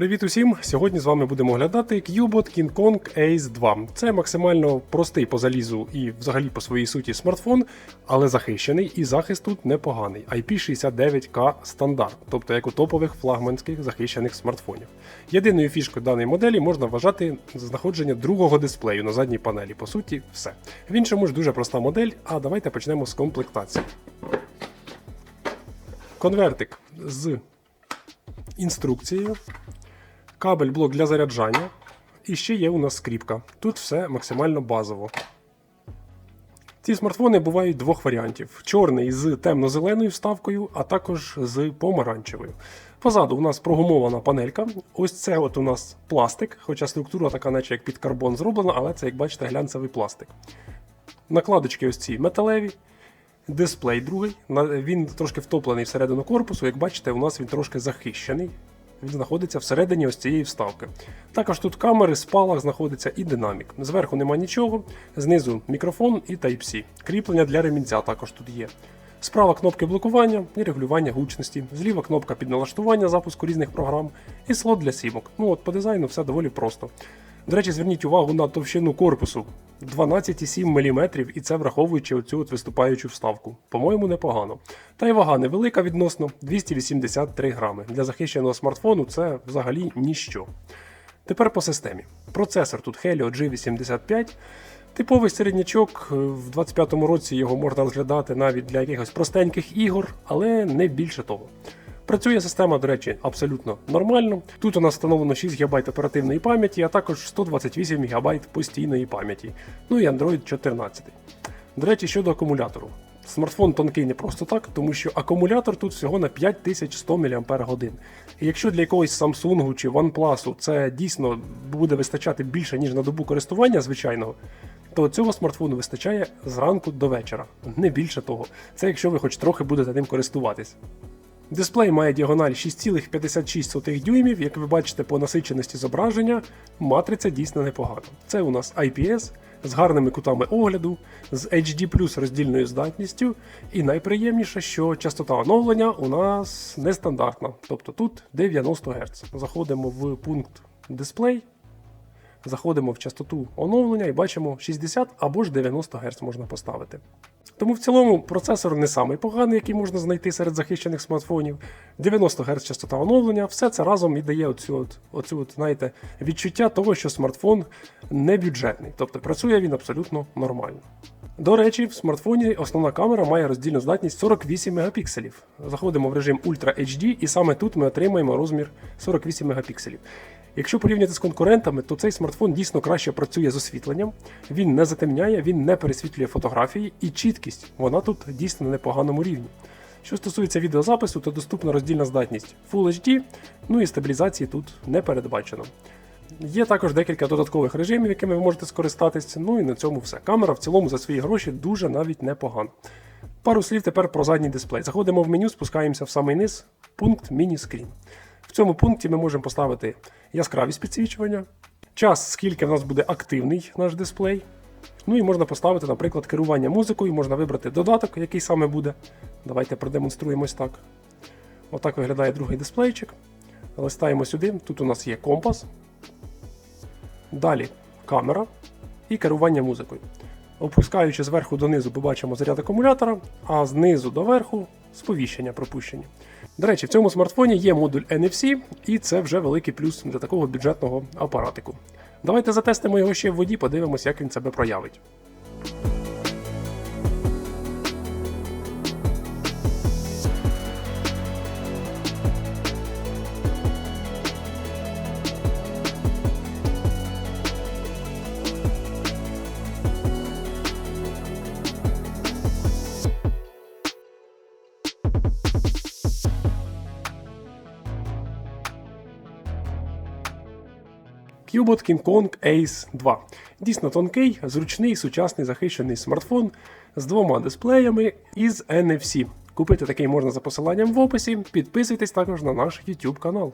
Привіт усім! Сьогодні з вами будемо оглядати Qbot King Kong Ace 2. Це максимально простий по залізу і взагалі по своїй суті смартфон, але захищений і захист тут непоганий. IP69K стандарт, тобто як у топових флагманських захищених смартфонів. Єдиною фішкою даної моделі можна вважати знаходження другого дисплею на задній панелі. По суті, все. В іншому ж дуже проста модель, а давайте почнемо з комплектації. Конвертик з інструкцією, кабель блок для заряджання. І ще є у нас скріпка. Тут все максимально базово. Ці смартфони бувають двох варіантів: чорний з темно-зеленою вставкою, а також з помаранчевою. Позаду у нас прогумована панелька. Ось це от у нас пластик, хоча структура така, наче як під карбон зроблена, але це, як бачите, глянцевий пластик. Накладочки ось ці металеві. Дисплей другий. Він трошки втоплений всередину корпусу. Як бачите, у нас він трошки захищений. Він знаходиться всередині ось цієї вставки. Також тут камери, спалах знаходиться і динамік. Зверху нема нічого, знизу мікрофон і Type-C. Кріплення для ремінця також тут є. Справа кнопки блокування і регулювання гучності, зліва кнопка підналаштування запуску різних програм і слот для сімок. Ну от по дизайну все доволі просто. До речі, зверніть увагу на товщину корпусу 12,7 мм, і це враховуючи оцю от виступаючу вставку. По-моєму, непогано. Та й вага невелика відносно 283 грами. Для захищеного смартфону це взагалі ніщо. Тепер по системі. Процесор тут Helio G85. Типовий середнячок. е, В 25-му році його можна розглядати навіть для якихось простеньких ігор, але не більше того. Працює система, до речі, абсолютно нормально. Тут у нас встановлено 6 ГБ оперативної пам'яті, а також 128 ГБ постійної пам'яті. Ну і Android 14. До речі, щодо акумулятору. Смартфон тонкий не просто так, тому що акумулятор тут всього на 5100 мАч. І якщо для якогось Samsung чи OnePlus це дійсно буде вистачати більше, ніж на добу користування звичайного, то цього смартфону вистачає зранку до вечора. Не більше того. Це якщо ви хоч трохи будете ним користуватись. Дисплей має діагональ 6,56 дюймів, як ви бачите по насиченості зображення, матриця дійсно непогана. Це у нас IPS з гарними кутами огляду, з HD роздільною здатністю, і найприємніше, що частота оновлення у нас нестандартна, тобто тут 90 Гц. Заходимо в пункт дисплей, заходимо в частоту оновлення і бачимо 60 або ж 90 Гц можна поставити. Тому в цілому процесор не самий поганий, який можна знайти серед захищених смартфонів. 90 Гц частота оновлення, все це разом і дає оцю, от, оцю знаєте, відчуття того, що смартфон не бюджетний, тобто працює він абсолютно нормально. До речі, в смартфоні основна камера має роздільну здатність 48 мегапікселів. Заходимо в режим Ultra HD, і саме тут ми отримаємо розмір 48 мегапікселів. Якщо порівняти з конкурентами, то цей смартфон дійсно краще працює з освітленням, він не затемняє, він не пересвітлює фотографії, і чіткість вона тут дійсно на непоганому рівні. Що стосується відеозапису, то доступна роздільна здатність Full HD, ну і стабілізації тут не передбачено. Є також декілька додаткових режимів, якими ви можете скористатися. Ну і на цьому все. Камера в цілому за свої гроші дуже навіть непогана. Пару слів тепер про задній дисплей. Заходимо в меню, спускаємося в самий низ, пункт міні-скрін. В цьому пункті ми можемо поставити яскравість підсвічування, час, скільки в нас буде активний наш дисплей. Ну і можна поставити, наприклад, керування музикою, можна вибрати додаток, який саме буде. Давайте продемонструємо ось так. Отак виглядає другий дисплейчик. Листаємо сюди. Тут у нас є компас. Далі камера і керування музикою. Опускаючи зверху донизу, побачимо заряд акумулятора, а знизу до верху сповіщення пропущені. До речі, в цьому смартфоні є модуль NFC, і це вже великий плюс для такого бюджетного апаратику. Давайте затестимо його ще в воді, подивимося, як він себе проявить. Qbot King Kong Ace 2. Дійсно тонкий, зручний, сучасний захищений смартфон з двома дисплеями із NFC. Купити такий можна за посиланням в описі. Підписуйтесь також на наш YouTube канал.